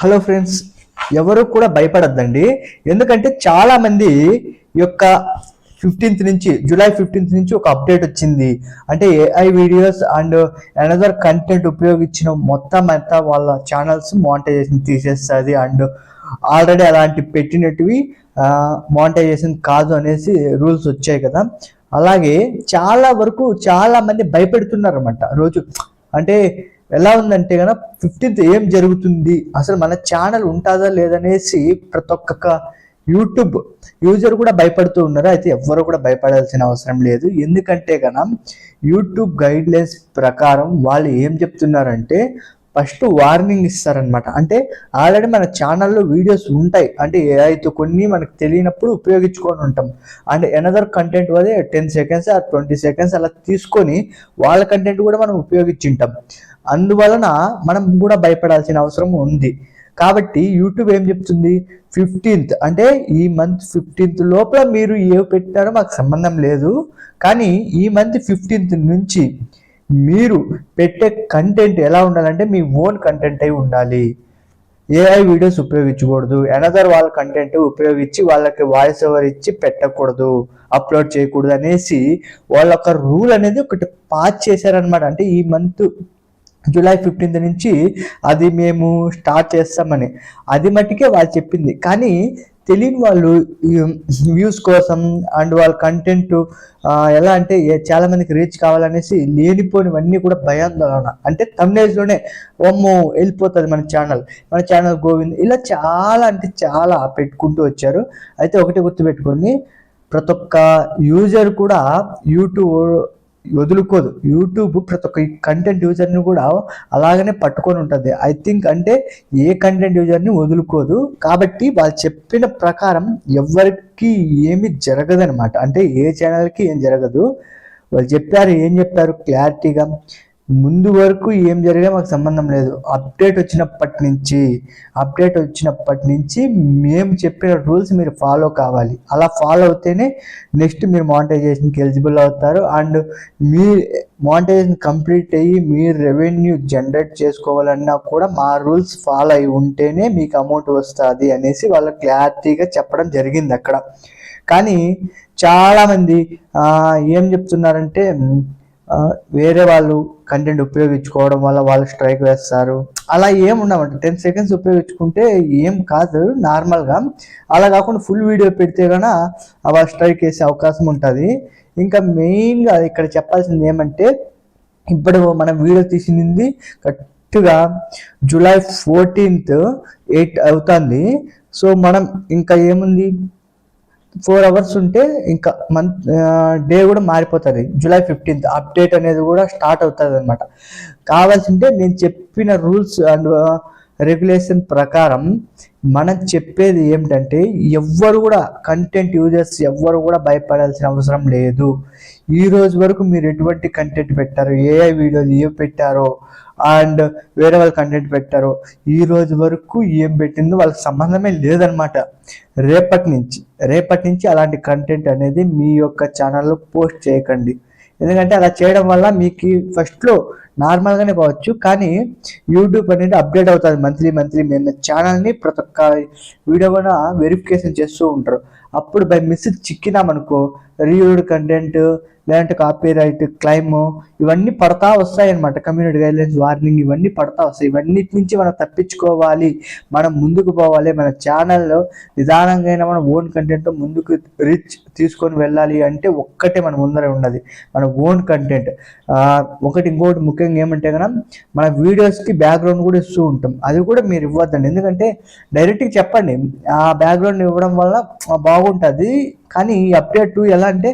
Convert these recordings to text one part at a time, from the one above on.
Hello friends ఎవరు కూడా భయపడద్దండి. ఎందుకంటే చాలా మంది యొక్క ఫిఫ్టీన్త్ నుంచి జూలై ఫిఫ్టీన్త్ నుంచి ఒక అప్డేట్ వచ్చింది. అంటే AI videos and another content ఉపయోగించిన మొత్తం అంతా వాళ్ళ ఛానల్స్ మానిటైజేషన్ తీసేస్తుంది. అండ్ ఆల్రెడీ అలాంటి పెట్టినట్టువి మానిటైజేషన్ కాదు అనేసి రూల్స్ వచ్చాయి కదా. అలాగే చాలా వరకు చాలా మంది భయపెడుతున్నారు అనమాట రోజు అంటే ఎలా ఉందంటే కనుక ఫిఫ్టీన్త్ ఏం జరుగుతుంది? అసలు మన ఛానల్ ఉంటుందా లేదనేసి ప్రతి ఒక్క యూట్యూబ్ యూజర్ కూడా భయపడుతూ ఉన్నారు. అయితే ఎవ్వరు కూడా భయపడాల్సిన అవసరం లేదు. ఎందుకంటే కనుక యూట్యూబ్ గైడ్ లైన్స్ ప్రకారం వాళ్ళు ఏం చెప్తున్నారంటే ఫస్ట్ వార్నింగ్ ఇస్తారనమాట అంటే ఆల్రెడీ మన ఛానల్లో వీడియోస్ ఉంటాయి. అంటే ఏఐతో కొన్ని మనకు తెలియనప్పుడు ఉపయోగించుకొని ఉంటాం. అండ్ ఎనదర్ కంటెంట్ అదే టెన్ సెకండ్స్ ఆ ట్వంటీ సెకండ్స్ అలా తీసుకొని వాళ్ళ కంటెంట్ కూడా మనం ఉపయోగించుంటాం అందువలన మనం కూడా భయపడాల్సిన అవసరం ఉంది. కాబట్టి యూట్యూబ్ ఏం చెప్తుంది? ఫిఫ్టీన్త్. అంటే ఈ మంత్ ఫిఫ్టీన్త్ లోపల మీరు ఏ పెట్టారో మాకు సంబంధం లేదు. కానీ ఈ మంత్ ఫిఫ్టీన్త్ నుంచి మీరు పెట్టే కంటెంట్ ఎలా ఉండాలంటే మీ ఓన్ కంటెంట్ అయి ఉండాలి. ఏఐ వీడియోస్ ఉపయోగించకూడదు. అనదర్ వాళ్ళ కంటెంట్ ఉపయోగించి వాళ్ళకి వాయిస్ ఓవర్ ఇచ్చి పెట్టకూడదు. అప్లోడ్ చేయకూడదు అనేసి వాళ్ళ ఒక రూల్ అనేది ఒకటి పాస్ చేశారనమాట అంటే ఈ మంత్ జూలై ఫిఫ్టీన్త్ నుంచి అది మేము స్టార్ట్ చేస్తామని. అది మట్టుకే వాళ్ళు చెప్పింది. కానీ తెలియని వాళ్ళు వ్యూస్ కోసం అండ్ వాళ్ళ కంటెంట్ ఎలా అంటే చాలామందికి చాలా మందికి రీచ్ కావాలనేసి లేనిపోనివన్నీ కూడా భయాందోళన. అంటే తమిళేజ్లోనే ఒమ్మో వెళ్ళిపోతుంది మన ఛానల్. మన ఛానల్ గోవింద్ ఇలా చాలా అంటే చాలా పెట్టుకుంటూ వచ్చారు. అయితే ఒకటి గుర్తుపెట్టుకొని ప్రతి ఒక్క యూజర్ కూడా యూట్యూబ్ వదులుకోదు. యూట్యూబ్ ప్రతి ఒక్క కంటెంట్ యూజర్ని కూడా అలాగనే పట్టుకొని ఉంటుంది. ఐ థింక్ అంటే ఏ కంటెంట్ యూజర్ని వదులుకోదు. కాబట్టి వాళ్ళు చెప్పిన ప్రకారం ఎవరికి ఏమి జరగదనమాట అంటే ఏ ఛానల్కి ఏం జరగదు. వాళ్ళు చెప్పారు ఏం చెప్పారు? క్లారిటీగా ముందు వరకు ఏం జరిగినా మాకు సంబంధం లేదు. అప్డేట్ వచ్చినప్పటి నుంచి అప్డేట్ వచ్చినప్పటి నుంచి మేము చెప్పిన రూల్స్ మీరు ఫాలో కావాలి. అలా ఫాలో అవుతేనే నెక్స్ట్ మీరు మానిటైజేషన్కి ఎలిజిబుల్ అవుతారు. అండ్ మీ మానిటైజేషన్ కంప్లీట్ అయ్యి మీరు రెవెన్యూ జనరేట్ చేసుకోవాలన్నా కూడా మా రూల్స్ ఫాలో అయి ఉంటేనే మీకు అమౌంట్ వస్తుంది అనేసి వాళ్ళు క్లారిటీగా చెప్పడం జరిగింది అక్కడ. కానీ చాలామంది ఏం చెప్తున్నారంటే వేరే వాళ్ళు కంటెంట్ ఉపయోగించుకోవడం వల్ల వాళ్ళు స్ట్రైక్ వేస్తారు. అలా ఏం ఉండమంట టెన్ సెకండ్స్ ఉపయోగించుకుంటే ఏం కాదు నార్మల్గా అలా కాకుండా ఫుల్ వీడియో పెడితే కన్నా అలా స్ట్రైక్ వేసే అవకాశం ఉంటుంది. ఇంకా మెయిన్గా ఇక్కడ చెప్పాల్సింది ఏమంటే ఇప్పుడు మనం వీడియో తీసింది కరెక్ట్గా జూలై ఫోర్టీన్త్ ఎయిట్ అవుతుంది. సో మనం ఇంకా ఏముంది? ఫోర్ అవర్స్ ఉంటే ఇంకా మంత్ డే కూడా మారిపోతుంది. జూలై ఫిఫ్టీన్త్ అప్డేట్ అనేది కూడా స్టార్ట్ అవుతుంది అనమాట కావాల్సింటే నేను చెప్పిన రూల్స్ అండ్ రెగ్యులేషన్ ప్రకారం మనం చెప్పేది ఏమిటంటే ఎవ్వరు కూడా కంటెంట్ యూజర్స్ ఎవ్వరు కూడా భయపడాల్సిన అవసరం లేదు. ఈ రోజు వరకు మీరు ఎటువంటి కంటెంట్ పెట్టారు ఏఐ వీడియోలు ఏం పెట్టారో అండ్ వేరే వాళ్ళు కంటెంట్ పెట్టారో ఈ రోజు వరకు ఏం పెట్టిందో వాళ్ళకి సంబంధమే లేదనమాట రేపటి నుంచి రేపటి నుంచి అలాంటి కంటెంట్ అనేది మీ యొక్క ఛానల్లో పోస్ట్ చేయకండి. ఎందుకంటే అలా చేయడం వల్ల మీకు ఫస్ట్లో నార్మల్గానే పోవచ్చు. కానీ యూట్యూబ్ అనేది అప్డేట్ అవుతుంది మంత్లీ మంత్లీ మేము ఛానల్ని ప్రతి ఒక్క వీడియో కూడా వెరిఫికేషన్ చేస్తూ ఉంటారు. అప్పుడు బై మిస్ చిక్కినామనుకో రీయూడ్ కంటెంట్ లేదంటే కాపీ రైట్ క్లైమ్ ఇవన్నీ పడతా వస్తాయి అనమాట కమ్యూనిటీ గైడ్లైన్స్ వార్నింగ్ ఇవన్నీ పడతా వస్తాయి. ఇవన్నిటి నుంచి మనం తప్పించుకోవాలి. మనం ముందుకు పోవాలి. మన ఛానల్లో నిదానంగా మన ఓన్ కంటెంట్ ముందుకు రిచ్ తీసుకొని వెళ్ళాలి అంటే ఒక్కటే మన ముందర ఉన్నది. మన ఓన్ కంటెంట్ ఒకటి ఇంకోటి ముఖ్యంగా ఏమంటే కనుక మన వీడియోస్కి బ్యాక్గ్రౌండ్ కూడా ఇస్తూ ఉంటాం. అది కూడా మీరు ఇవ్వద్దండి. ఎందుకంటే డైరెక్ట్గా చెప్పండి. ఆ బ్యాక్గ్రౌండ్ ఇవ్వడం వల్ల బాగుంటుంది. కానీ ఈ అప్డేట్ ఎలా అంటే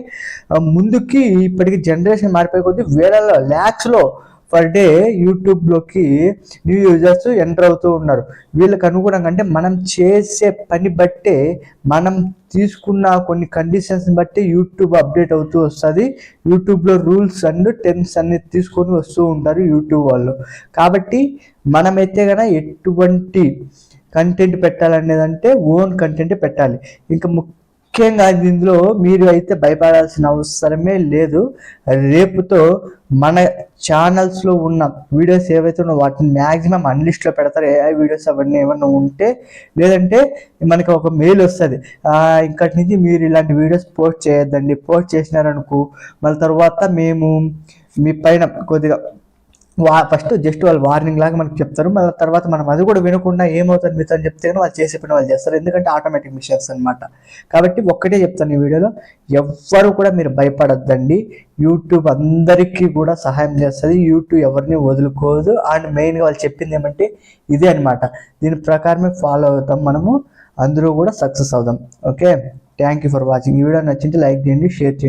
ముందుకి ఇప్పటికి జనరేషన్ మారిపోయే కొద్దీ వేలలో ల్యాక్స్లో పర్ డే యూట్యూబ్లోకి న్యూ యూజర్స్ ఎంటర్ అవుతూ ఉన్నారు. వీళ్ళకి అనుగుణంగా అంటే మనం చేసే పని బట్టే మనం తీసుకున్న కొన్ని కండిషన్స్ బట్టి యూట్యూబ్ అప్డేట్ అవుతూ వస్తుంది. యూట్యూబ్లో రూల్స్ అండ్ టెన్స్ అన్ని తీసుకొని వస్తూ ఉంటారు యూట్యూబ్ వాళ్ళు. కాబట్టి మనమైతే కనుక ఎటువంటి కంటెంట్ పెట్టాలనేదంటే ఓన్ కంటెంట్ పెట్టాలి. ఇంకా ముఖ్య ముఖ్యంగా ఇందులో మీరు అయితే భయపడాల్సిన అవసరమే లేదు. రేపుతో మన ఛానల్స్లో ఉన్న వీడియోస్ ఏవైతే ఉన్నాయో వాటిని మ్యాక్సిమం అన్లిస్ట్లో పెడతారు. ఏఐ వీడియోస్ అవన్నీ ఏమన్నా ఉంటే లేదంటే మనకి ఒక మెయిల్ వస్తుంది. ఇంకటి నుంచి మీరు ఇలాంటి వీడియోస్ పోస్ట్ చేయొద్దండి. పోస్ట్ చేసినారనుకో మళ్ళీ తర్వాత మేము మీ పైన కొద్దిగా వా ఫస్ట్ జస్ట్ వాళ్ళు వార్నింగ్ లాగా మనకి చెప్తారు. మళ్ళీ తర్వాత మనం అది కూడా వినకుండా ఏమవుతుంది మీతో అని చెప్తే వాళ్ళు చేసే పని వాళ్ళు చేస్తారు. ఎందుకంటే ఆటోమేటిక్ మిషన్స్ అనమాట కాబట్టి ఒక్కటే చెప్తాను ఈ వీడియోలో. ఎవ్వరు కూడా మీరు భయపడొద్దండి. యూట్యూబ్ అందరికీ కూడా సహాయం చేస్తుంది. యూట్యూబ్ ఎవరిని వదులుకోదు. అండ్ మెయిన్గా వాళ్ళు చెప్పింది ఏమంటే ఇదే అనమాట దీని ప్రకారమే ఫాలో అవుతాం మనము. అందరూ కూడా సక్సెస్ అవుదాం. Okay thank you for watching ఈ వీడియో నచ్చింటే లైక్ చేయండి షేర్ చేయండి.